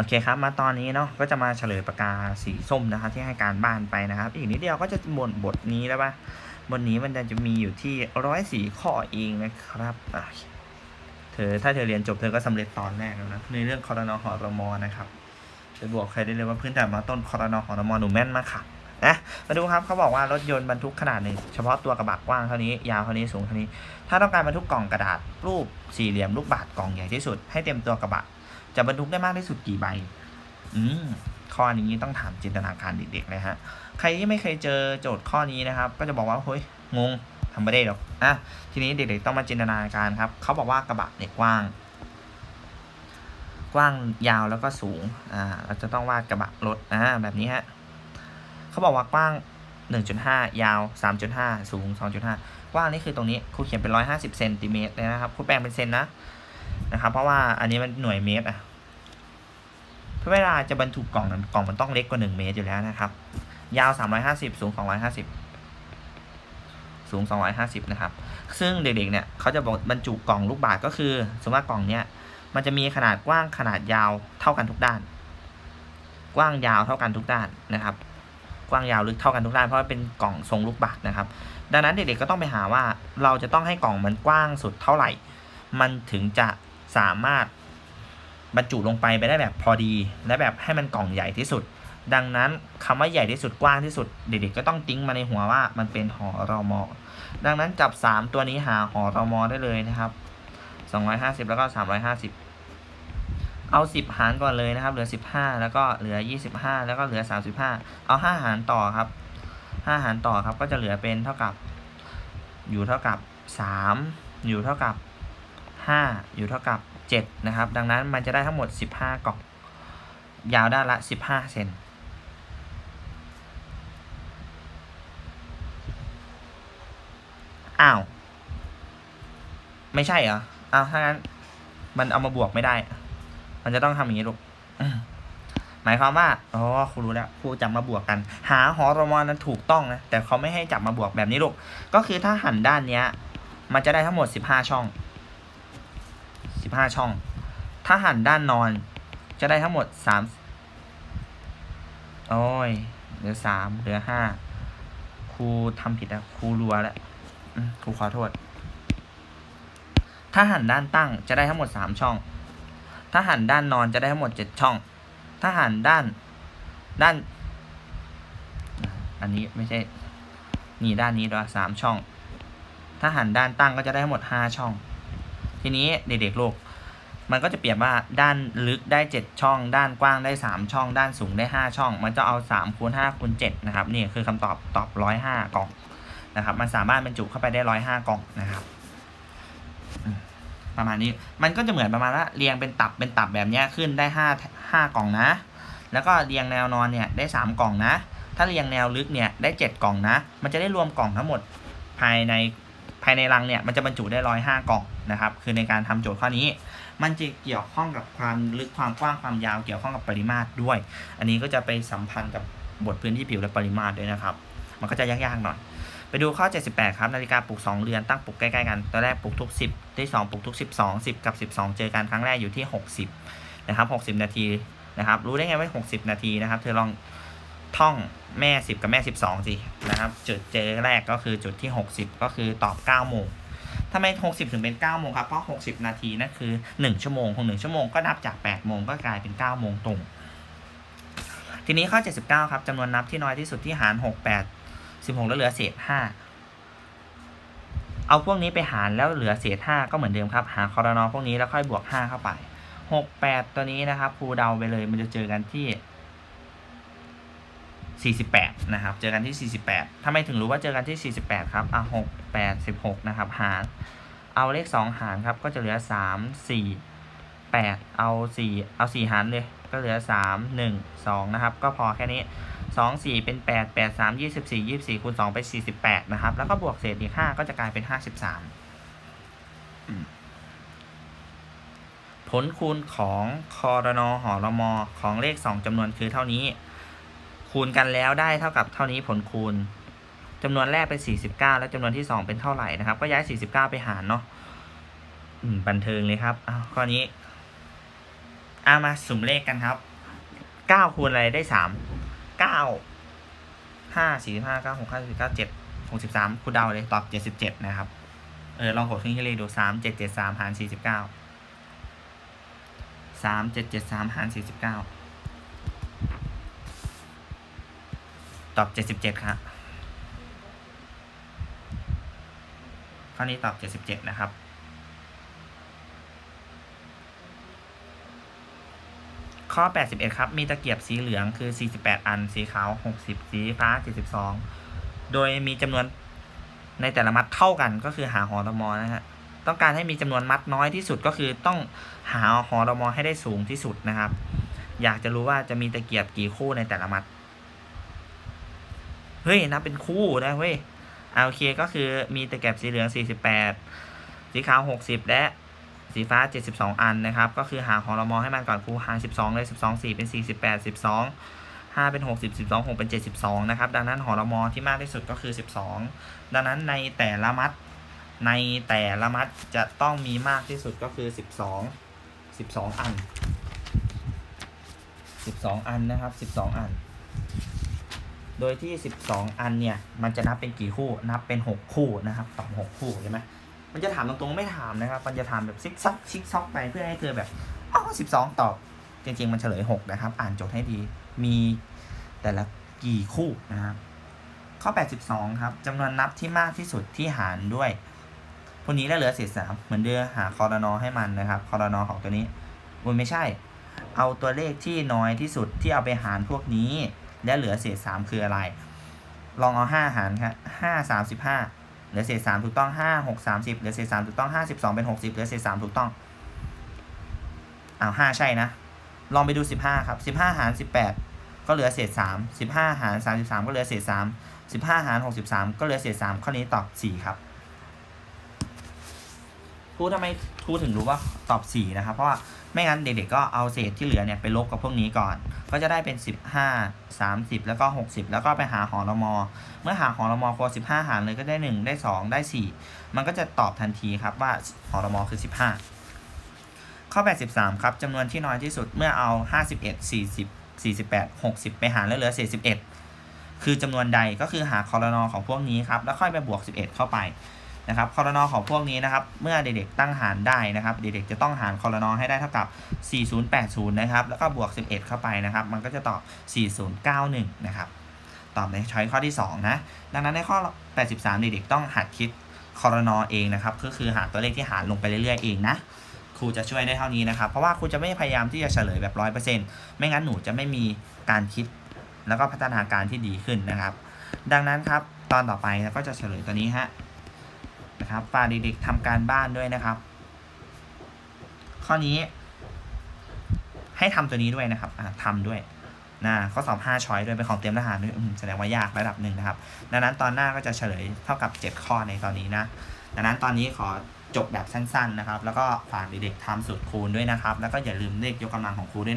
โอเคครับ มาตอนนี้เนาะก็จะมาเฉลยปากกาสีส้มนะครับ ที่ให้การบ้านไปนะครับ อีกนิดเดียวก็จะหมดบทนี้แล้วปะบทนี้มันจะมีอยู่ที่ร้อยสี่ข้อเองนะครับเธอถ้าเธอเรียนจบเธอก็สำเร็จตอนแรกแล้วนะในเรื่องคอรนอหอรมอนะครับจะบอกใครได้เลยว่าพื้นฐานมาต้นคอรนอหอรมอหนูแม่นมากค่ะนะมาดูครับเขาบอกว่ารถยนต์บรรทุกขนาดหนึ่งเฉพาะตัวกระบะกว้างเท่านี้ยาวเท่านี้สูงเท่านี้ ถ้าต้องการบรรทุกกล่องกระดาษรูปสี่เหลี่ยมลูกบาศก์กล่องใหญ่ที่สุดให้เต็มตัวกระบะ จะบรรทุกได้มากที่สุดกี่ใบ อืมข้อนี้ต้องถามจินตนาการเด็กๆเลยฮะ ใครที่ไม่เคยเจอโจทย์ข้อนี้นะครับ ก็จะบอกว่าเฮ้ยงงทำไม่ได้หรอกอะทีนี้เด็กๆต้องมาจินตนาการครับเขาบอกว่ากระบะเนี่ยกว้าง กว้างยาวแล้วก็สูงอ่าเราจะต้องวาดกระบะรถอ่าแบบนี้ฮะเขาบอกว่ากว้าง 1.5 ยาว 3.5 สูง 2.5 กว้างนี่คือตรงนี้ครูเขียนเป็น 150เซนติเมตรเลยนะครับครูแปลงเป็นเซนนะ นะครับ เพราะว่าอันนี้มันหน่วยเมตรอะเพราะเวลาจะบรรทุกกล่องกล่องมันต้องเล็กกว่า1เมตรอยู่แล้วนะครับ ยาว350สูง250สูง 250 นะครับ ซึ่งเด็กๆ เนี่ยเขาจะบอกบรรจุกล่องลูกบาศก์ก็คือ สมมติว่ากล่องเนี้ยมันจะมีขนาดกว้างขนาดยาวเท่ากันทุกด้าน กว้างยาวเท่ากันทุกด้านนะครับ กว้างยาวลึกเท่ากันทุกด้านเพราะว่าเป็นกล่องทรงลูกบาศก์นะครับ ดังนั้นเด็กๆ ก็ต้องไปหาว่าเราจะต้องให้กล่องมันกว้างสุดเท่าไหร่ มันถึงจะ สามารถบรรจุลงไปไปได้แบบพอดี และแบบให้มันกล่องใหญ่ที่สุด ดังนั้นคำว่าใหญ่ที่สุดกว้างที่สุด เด็กๆก็ต้องติ้งมาในหัวว่ามันเป็นหอรอมอดังนั้นจับ 3 ตัวนี้หาหอรอมอได้เลยนะครับ 250 แล้วก็ 350 เอา 10 หารก่อนเลยนะครับ เหลือ 15 แล้วก็เหลือ 25 แล้วก็เหลือ 35 เอา 5 หารต่อครับ5หารต่อครับก็จะเหลือเป็นเท่ากับ อยู่เท่ากับ 3 อยู่เท่ากับ 5 อยู่เท่ากับ 7 นะครับ ดังนั้นมันจะได้ทั้งหมด 15 กล่อง ยาวด้านละ 15 เซนอ้าว ไม่ใช่เหรอ อ้าว ถ้างั้น มันเอามาบวกไม่ได้ มันจะต้องทำอย่างนี้ลูก หมายความว่า อ๋อ ครูรู้แล้ว ครูจับมาบวกกัน หาหอรมอนั้นถูกต้องนะ แต่เขาไม่ให้จับมาบวกแบบนี้ลูก ก็คือถ้าหันด้านเนี้ย มันจะได้ทั้งหมด 15 ช่อง 15 ช่อง ถ้าหันด้านนอนจะได้ทั้งหมด 3 โอ้ย เหลือ 3 เหลือ 5 ครูทำผิดอะครูรัวแล้วครูขอโทษ ถ้าหันด้านตั้งจะได้ทั้งหมด 3 ช่อง ถ้าหันด้านนอนจะได้ทั้งหมด 7 ช่อง ถ้าหันด้านด้าน อันนี้ไม่ใช่นี่ด้านนี้ด้วยสามช่อง ถ้าหันด้านตั้งก็จะได้ทั้งหมด5ช่อง ทีนี้เด็กๆลูกมันก็จะเปรียบว่าด้านลึกได้ 7 ช่อง ด้านกว้างได้ 3 ช่อง ด้านสูงได้ 5 ช่อง มันจะเอา3คูณ5คูณ7นะครับนี่คือคำตอบตอบ 105 กล่องนะครับ มันสามารถบรรจุเข้าไปได้ 105 กล่องนะครับ ประมาณนี้มันก็จะเหมือนประมาณว่าเรียงเป็นตับเป็นตับแบบนี้ขึ้นได้5 5กล่องนะ แล้วก็เรียงแนวนอนเนี่ยได้ 3 กล่องนะ ถ้าเรียงแนวลึกเนี่ยได้ 7 กล่องนะ มันจะได้รวมกล่องทั้งหมดภายใน ภายในรังเนี่ยมันจะบรรจุได้ร้อยห้ากล่องนะครับ คือในการทำโจทย์ข้อนี้ มันจะเกี่ยวข้องกับความลึกความกว้างความยาวเกี่ยวข้องกับปริมาตรด้วย อันนี้ก็จะไปสัมพันธ์กับบทพื้นที่ผิวและปริมาตรด้วยนะครับ มันก็จะยากๆหน่อย ไปดูข้อ 78 ครับนาฬิกาปลุก2เรือนตั้งปลุกใกล้ๆกันตอนแรกปลุกทุก 10 ที่2ปลุกทุก 12 10 กับ 12 เจอกันครั้งแรกอยู่ที่ 60 นะครับ 60 นาทีนะครับ รู้ได้ไงว่า 60 นาทีนะครับ เธอลอง ท่องแม่ 10 กับแม่ 12 สินะครับ จุดเจอแรกก็คือจุดที่ 60 ก็คือตอบ9โมงทำไม 60 ถึงเป็น9โมงครับ เพราะ 60 นาทีนั่นคือ 1 ชั่วโมงของ1ชั่วโมงก็นับจาก8โมงก็กลายเป็น9โมงตรง ทีนี้ข้อ 79 ครับจำนวนนับที่น้อยที่สุดที่หาร 6 8 16 แล้วเหลือเศษ 5 เอาพวกนี้ไปหารแล้วเหลือเศษ 5 ก็เหมือนเดิมครับ หาคอรนอพวกนี้แล้วค่อยบวก 5 เข้าไป 6 8 ตัวนี้นะครับครูเดาไปเลยมันจะเจอกันที่ 48 นะครับ เจอกันที่ 48ทำไมถึงรู้ว่าเจอกันที่ 48 ครับ อะ6 8 16 นะครับ หาร เอาเลข 2 หารครับ ก็จะเหลือ 3 4 8 เอา 4 เอา 4 หารเลย ก็เหลือ 3 1 2 นะครับ ก็พอแค่นี้ 2 4 เป็น 8 8 3 24 24คูณ2ไป 48 นะครับ แล้วก็บวกเศษอีก 5 ก็จะกลายเป็น 53อืมผลคูณของคอรนอหอรมอของเลข 2จำนวนคือเท่านี้ คูณกันแล้วได้เท่ากับเท่านี้ผลคูณ จำนวนแรกเป็น 49 แล้วจำนวนที่ 2 เป็นเท่าไหร่นะครับ ก็ย้าย 49 ไปหารเนาะบันเทิงเลยครับอ้าวข้อนี้อามาสุ่มเลขกันครับ 9 คูณอะไรได้ 3 9 5 4 5 9 6 5 4 9 7 63คูณเดาเลยตอบ 77 นะครับ เออลองหดขึ้นที่เลขดู 3 7 7 3 หาร 49 3 7 7 3 หาร 49 ตอบเจ็ดสิบเจ็ดครับข้อนี้ตอบเจ็ดสิบเจ็ดนะครับข้อ 81 ครับ มีตะเกียบสีเหลืองคือ 48 อัน สีขาว 60 สีฟ้า 72 โดยมีจำนวนในแต่ละมัดเท่ากันก็คือหาหอรมอนะฮะ ต้องการให้มีจำนวนมัดน้อยที่สุดก็คือต้องหาหอรมอให้ได้สูงที่สุดนะครับ อยากจะรู้ว่าจะมีตะเกียบกี่คู่ในแต่ละมัด ฮ้ยนับเป็นคู่นะเว้ยอ่าโอเคก็คือมีตะเกียบสีเหลือง 48 สีขาว 60 และสีฟ้า 72 อันนะครับ ก็คือหาหอรมอให้มันก่อนครูหาร12 เลย 12 4 เป็น 48 12 5 เป็น 60 12 6 เป็น 72 นะครับ ดังนั้นหอรมอที่มากที่สุดก็คือ 12 ดังนั้นในแต่ละมัดในแต่ละมัดจะต้องมีมากที่สุดก็คือ 12 12 อัน 12 อันนะครับ 12 อัน โดยที่ 12 อันเนี่ย มันจะนับเป็นกี่คู่ นับเป็น 6 คู่นะครับตอบ6คู่ใช่ไหมมันจะถามตรงๆไม่ถามนะครับ มันจะถามแบบซิกซักซิกซอกไปเพื่อให้เธอแบบอ๋อสิบสองตอบ จริง ๆ มันเฉลยหกนะครับ อ่านโจทย์ให้ดี มีแต่ละกี่คู่นะครับ ข้อ 82 ครับจำนวนนับที่มากที่สุดที่หารด้วยพวกนี้ได้เหลือเศษสามเหมือนเดิมหาคอรนอให้มันนะครับคอรนอของตัวนี้มันไม่ใช่ เอาตัวเลขที่น้อยที่สุดที่เอาไปหารพวกนี้ และเหลือเศษสามคืออะไร ลองเอาห้าหารครับห้าสามสิบห้าเหลือเศษสามถูกต้องห้าหกสามสิบเหลือเศษสามถูกต้องห้าสิบสองเป็นหกสิบเหลือเศษสามถูกต้องอ้าวห้าใช่นะ ลองไปดูสิบห้าครับสิบห้าหารสิบแปดก็เหลือเศษสามสิบห้าหารสามสิบสามก็เหลือเศษสามสิบห้าหารหกสิบสามก็เหลือเศษสามข้อนี้ตอบสี่ครับ ครูทำไมครูถึงรู้ว่าตอบสี่นะครับ เพราะว่าไม่งั้นเด็กๆก็เอาเศษที่เหลือเนี่ยไปลบกับพวกนี้ก่อน ก็จะได้เป็นสิบห้าสามสิบแล้วก็หกสิบแล้วก็ไปหาหอรมอ เมื่อหาหอรมอครัว15 หารเลยก็ได้ 1 ได้ 2 ได้ 4 มันก็จะตอบทันทีครับว่าหอรมอคือ 15 ข้อ 83 ครับจำนวนที่น้อยที่สุดเมื่อเอา 51 40 48 60 ไปหารแล้วเหลือเศษ11 คือจำนวนใดก็คือหาคอรนอของพวกนี้ครับแล้วค่อยไปบวก 11 เข้าไป นะครับคอรนอของพวกนี้นะครับ เมื่อเด็กๆตั้งหารได้นะครับ เด็กๆจะต้องหารคอรนอให้ได้เท่ากับ 4080 นะครับ แล้วก็บวก 11 เข้าไปนะครับ มันก็จะตอบ 4091 นะครับ ตอบในช้อยข้อที่ 2 นะ ดังนั้นในข้อ 83 เด็กๆต้องหัดคิดคอรนอเองนะครับ ก็คือหาตัวเลขที่หารลงไปเรื่อยๆเองนะครูจะช่วยได้เท่านี้นะครับ เพราะว่าครูจะไม่พยายามที่จะเฉลยแบบ100%ไม่งั้นหนูจะไม่มีการคิด แล้วก็พัฒนาการที่ดีขึ้นนะครับ ดังนั้นครับ ตอนต่อไปเราก็จะเฉลยตัวนี้ฮะ นะครับฝากเด็กๆทำการบ้านด้วยนะครับ ข้อนี้ ให้ทำตัวนี้ด้วยนะครับอ่าทำด้วยนะข้อสอบ5ช้อยด้วยเป็นของเตรียมทหารด้วยแสดงว่ายากระดับหนึ่งนะครับ ดังนั้นตอนหน้าก็จะเฉลยเท่ากับ 7 ข้อในตอนนี้นะ ดังนั้นตอนนี้ขอจบแบบสั้นๆนะครับ แล้วก็ฝากเด็กๆทำสูตรคูณด้วยนะครับ แล้วก็อย่าลืมเลขยกกำลังของครูด้วยนะ